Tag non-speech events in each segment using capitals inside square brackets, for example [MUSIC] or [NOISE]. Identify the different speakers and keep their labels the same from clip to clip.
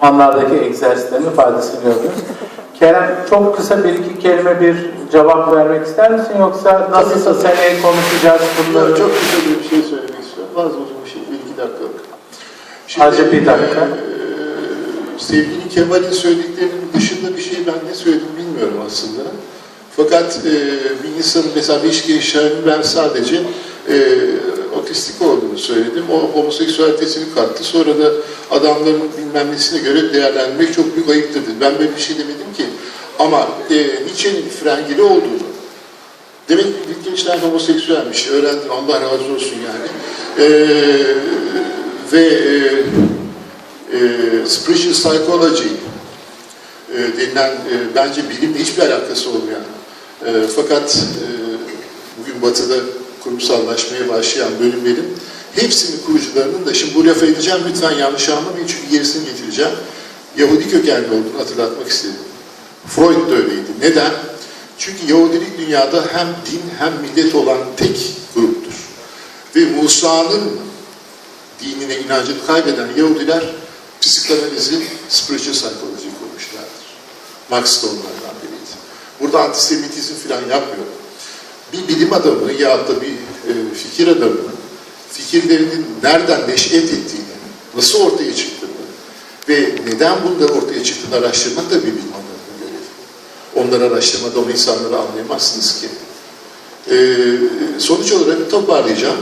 Speaker 1: zamanlardaki egzersizlerin faydasını gördüm. Kerem çok kısa bir iki kelime bir cevap vermek ister misin yoksa nasılsa seneye konuşacağız bunları?
Speaker 2: Ya çok kısa bir şey söylemek istiyorum. Fazla uzun bir şey, bir iki dakikalık.
Speaker 1: Sadece bir dakika.
Speaker 2: eee, sevgili Kemal'in söylediklerinin dışında bir şey ben ne söyledim bilmiyorum aslında. Fakat eee, bir insanın mesela ilişki yaşayan ben sadece eee, otistik olduğunu söyledim. O homoseksüalitesini kattı. Sonra da adamların bilmem nesine göre değerlendirmek çok büyük ayıptır dedi. Ben böyle bir şey demedim ki. Ama eee Nietzsche'nin frengili olduğunu, Demek ki Wittgenstein homoseksüelmiş. Öğrendim. Allah razı olsun yani. Ee, ve e, e, spiritual psychology e, denilen e, bence bilimle hiçbir alakası olmayan e, fakat e, bugün batıda kurumsallaşmaya başlayan bölümlerin hepsinin kurucularının da şimdi bu lafa edeceğim lütfen yanlış anlamayın çünkü gerisini getireceğim. Yahudi kökenli olduğunu hatırlatmak istedim. Freud da öyleydi. Neden? Çünkü Yahudilik dünyada hem din hem millet olan tek gruptur. Ve Musa'nın dinine inancını kaybeden Yahudiler psikanalizi, spiritual psychology kurmuşlardır. Marx da onlardan biriydi. Burada antisemitizm falan yapmıyorum. Bir bilim adamı ya da bir e, fikir adamının fikirlerinin nereden neşet ettiğini, nasıl ortaya çıktığını ve neden bunlar ortaya çıktığını araştırmak da bir bilim adamının görevi. Onları araştırmada o insanları anlayamazsınız ki. Ee, sonuç olarak toparlayacağım.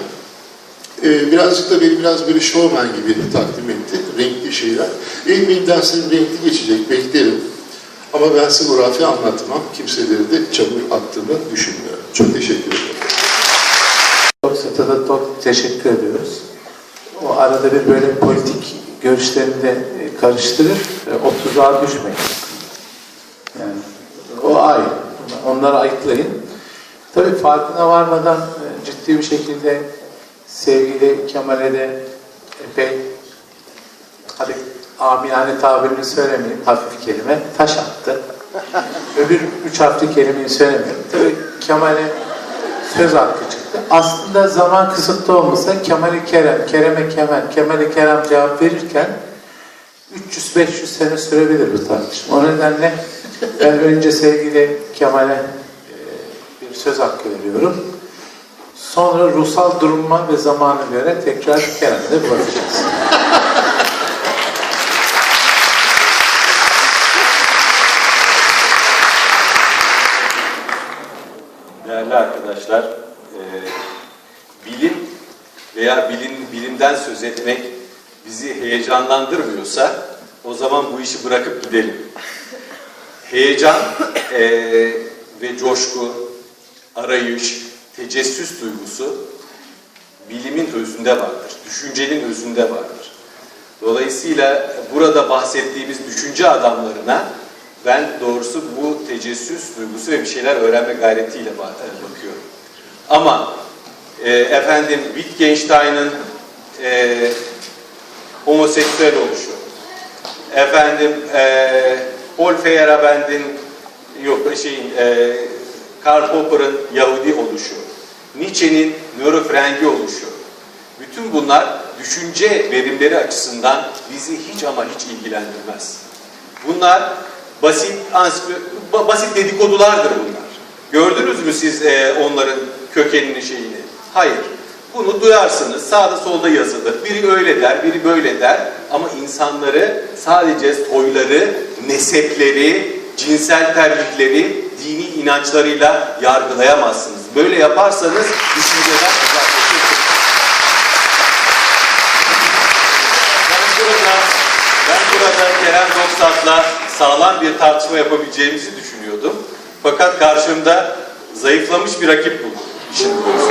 Speaker 2: Ee, birazcık da beni biraz böyle showman gibi takdim etti. Renkli şeyler. Eğitimim dersinin renkli geçecek, beklerim. Ama ben size hurafe anlatmam. Kimseleri de çamur attığımı düşünmüyorum. Çok teşekkür ederim.
Speaker 1: Çok sıkı da çok teşekkür ediyoruz. O arada bir böyle politik görüşlerini de e, karıştırır, e, o tuzağa düşmeyin. Yani o ayrı. Onları ayıklayın. Tabii farkına varmadan e, ciddi bir şekilde sevgili Kemal'e de epey hadi amiyane tabirini söylemeyeyim, hafif kelime, taş attı. [LAUGHS] Öbür üç harfli kelimeyi söylemiyorum. Tabii Kemal'e söz hakkı çıktı. Aslında zaman kısıtlı olmasa Kemal'i Kerem, Kerem'e Kemal, Kemal'e Kerem cevap verirken 300-500 sene sürebilir bu tartışma. O nedenle ben önce sevgili Kemal'e e, bir söz hakkı veriyorum. Sonra ruhsal duruma ve zamana göre tekrar Kerem'de bırakacağız. [LAUGHS]
Speaker 3: Değerli arkadaşlar, e, bilim veya bilim, bilimden söz etmek bizi heyecanlandırmıyorsa o zaman bu işi bırakıp gidelim. Heyecan e, ve coşku, arayış, tecessüs duygusu bilimin özünde vardır, düşüncenin özünde vardır. Dolayısıyla burada bahsettiğimiz düşünce adamlarına ben doğrusu bu tecessüs duygusu ve bir şeyler öğrenme gayretiyle. Ama e, efendim Wittgenstein'ın e, homoseksüel oluşu, efendim e, Paul Feyerabend'in yok şeyin e, Karl Popper'ın Yahudi oluşu, Nietzsche'nin nörofrengi oluşu, bütün bunlar düşünce verimleri açısından bizi hiç ama hiç ilgilendirmez. Bunlar basit basit dedikodulardır bunlar. Gördünüz mü siz e, onların kökenini şeyini? Hayır. Bunu duyarsınız. Sağda solda yazılır. Biri öyle der, biri böyle der. Ama insanları sadece soyları, nesepleri, cinsel tercihleri, dini inançlarıyla yargılayamazsınız. Böyle yaparsanız düşünceler uzaklaşır. Ben burada, ben burada Kerem Doksat'la sağlam bir tartışma yapabileceğimizi düşünüyordum. Fakat karşımda zayıflamış bir rakip buldum. Doğrusu.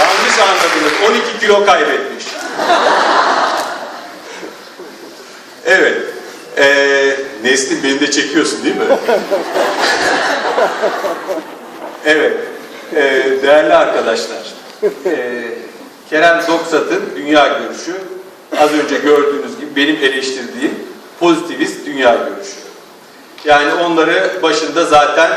Speaker 3: Yanlış anladınız. 12 kilo kaybetmiş. Evet. Ee, Nesli beni de çekiyorsun değil mi? Evet. Ee, değerli arkadaşlar. Ee, Kerem Doksat'ın dünya görüşü az önce gördüğünüz gibi benim eleştirdiğim pozitivist dünya görüşü. Yani onları başında zaten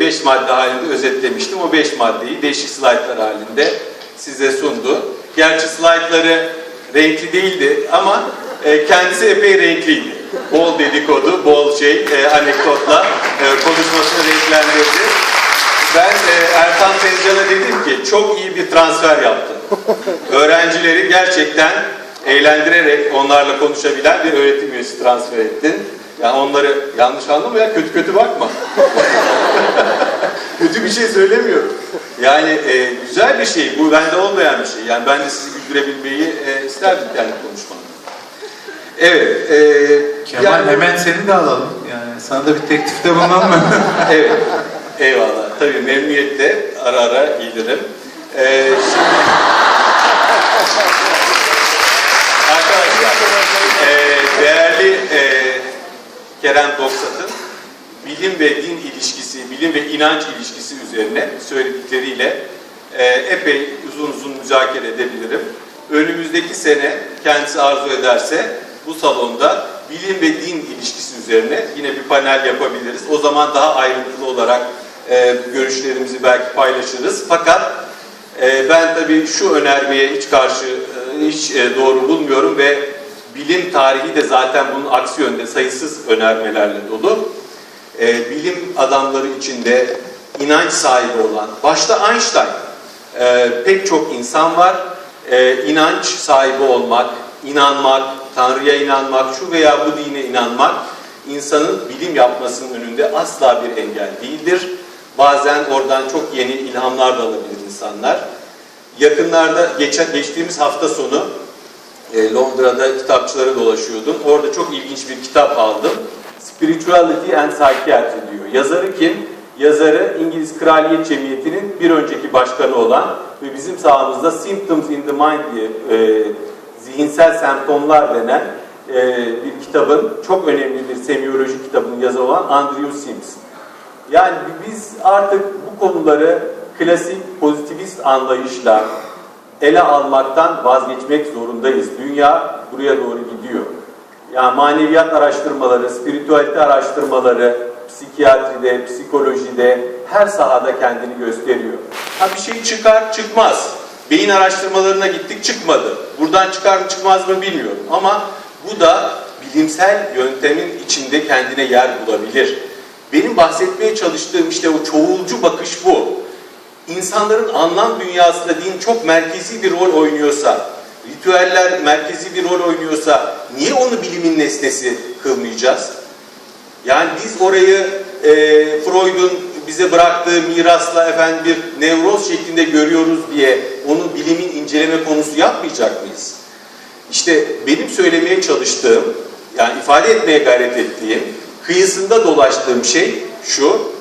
Speaker 3: 5 madde halinde özetlemiştim. O 5 maddeyi değişik slaytlar halinde size sundu. Gerçi slaytları renkli değildi ama e, kendisi epey renkliydi. Bol dedikodu, bol şey, e, anekdotla e, konuşmasını renklendirdi. Ben e, Ertan Tezcan'a dedim ki çok iyi bir transfer yaptın. Öğrencileri gerçekten eğlendirerek onlarla konuşabilen bir öğretim üyesi transfer ettin. Yani onları yanlış anlama ya kötü kötü bakma. [LAUGHS] kötü bir şey söylemiyorum. Yani e, güzel bir şey. Bu bende olmayan bir şey. Yani ben de sizi güldürebilmeyi e, isterdim kendi konuşmamda. Evet. E,
Speaker 1: Kemal
Speaker 3: yani-
Speaker 1: hemen seni de alalım. Yani sana da bir teklifte bulunalım mı? [LAUGHS]
Speaker 3: Evet. Eyvallah. Tabii memnuniyetle ara ara gelirim. Ee, şimdi... [LAUGHS] Arkadaşlar, Kerem Doksat'ın bilim ve din ilişkisi, bilim ve inanç ilişkisi üzerine söyledikleriyle e, epey uzun uzun müzakere edebilirim. Önümüzdeki sene kendisi arzu ederse bu salonda bilim ve din ilişkisi üzerine yine bir panel yapabiliriz. O zaman daha ayrıntılı olarak e, görüşlerimizi belki paylaşırız. Fakat e, ben tabii şu önermeye hiç karşı, e, hiç e, doğru bulmuyorum ve bilim tarihi de zaten bunun aksi yönde sayısız önermelerle dolu. E, bilim adamları içinde inanç sahibi olan, başta Einstein, e, pek çok insan var. E, inanç sahibi olmak, inanmak, Tanrı'ya inanmak, şu veya bu dine inanmak insanın bilim yapmasının önünde asla bir engel değildir. Bazen oradan çok yeni ilhamlar da alabilir insanlar. Yakınlarda geçen, geçtiğimiz hafta sonu e, Londra'da kitapçılara dolaşıyordum. Orada çok ilginç bir kitap aldım. Spirituality and Psychiatry diyor. Yazarı kim? Yazarı İngiliz Kraliyet Cemiyeti'nin bir önceki başkanı olan ve bizim sahamızda Symptoms in the Mind diye e, zihinsel semptomlar denen e, bir kitabın, çok önemli bir semiyoloji kitabının yazarı olan Andrew Sims. Yani biz artık bu konuları klasik pozitivist anlayışla ele almaktan vazgeçmek zorundayız. Dünya buraya doğru gidiyor. Yani maneviyat araştırmaları, spiritüalite araştırmaları, psikiyatride, psikolojide her sahada kendini gösteriyor. Ha bir şey çıkar, çıkmaz. Beyin araştırmalarına gittik, çıkmadı. Buradan çıkar mı çıkmaz mı bilmiyorum. Ama bu da bilimsel yöntemin içinde kendine yer bulabilir. Benim bahsetmeye çalıştığım işte o çoğulcu bakış bu. İnsanların anlam dünyasında din çok merkezi bir rol oynuyorsa, ritüeller merkezi bir rol oynuyorsa niye onu bilimin nesnesi kılmayacağız? Yani biz orayı e, Freud'un bize bıraktığı mirasla efendim bir nevroz şeklinde görüyoruz diye onu bilimin inceleme konusu yapmayacak mıyız? İşte benim söylemeye çalıştığım, yani ifade etmeye gayret ettiğim, kıyısında dolaştığım şey şu,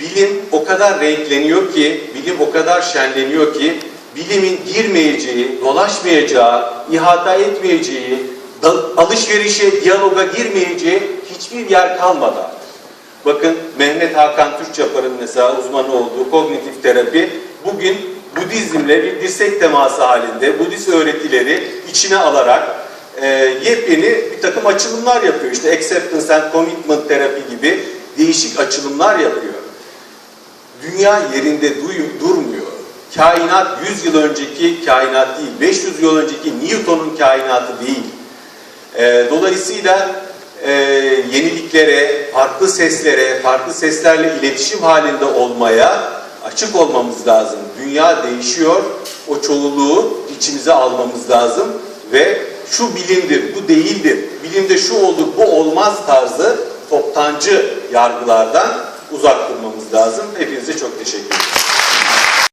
Speaker 3: bilim o kadar renkleniyor ki, bilim o kadar şenleniyor ki, bilimin girmeyeceği, dolaşmayacağı, ihata etmeyeceği, alışverişe, diyaloga girmeyeceği hiçbir yer kalmadı. Bakın Mehmet Hakan Türkçapar'ın mesela uzmanı olduğu kognitif terapi bugün Budizmle bir dirsek teması halinde Budist öğretileri içine alarak e, yepyeni bir takım açılımlar yapıyor. İşte acceptance and commitment terapi gibi değişik açılımlar yapıyor. Dünya yerinde durmuyor. Kainat 100 yıl önceki kainat değil, 500 yıl önceki Newton'un kainatı değil. E, dolayısıyla e, yeniliklere, farklı seslere, farklı seslerle iletişim halinde olmaya açık olmamız lazım. Dünya değişiyor, o çoğulluğu içimize almamız lazım ve şu bilimdir, bu değildir, bilimde şu olur, bu olmaz tarzı toptancı yargılardan uzak durmamız lazım. Hepinize çok teşekkür ederim.